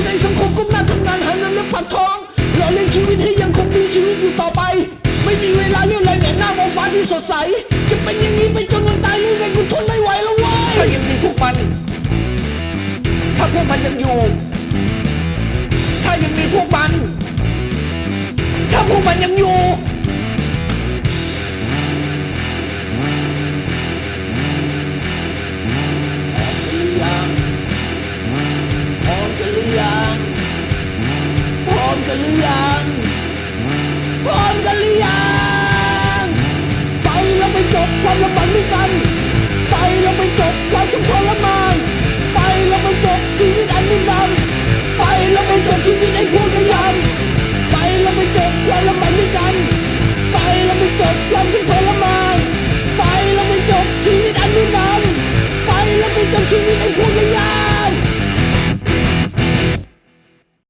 อยู่ในสังคมก้มหน้าทำงานหาเงินและปากท้องหล่อเลี้ยงชีวิตให้ยังคงมีชีวิตอยู่ต่อไป ไม่มีเวลาเรื่องอะไรแต่หน้ามองฟ้าที่สดใส จะเป็นอย่างนี้ไปจนวันตายหรือไงกูทนไม่ไหวแล้วเว้ยถ้ายังมีพวกมัน ถ้าพวกมันยังอยู่ ถ้ายังมีพวกมัน ถ้าพวกมันยังอยู่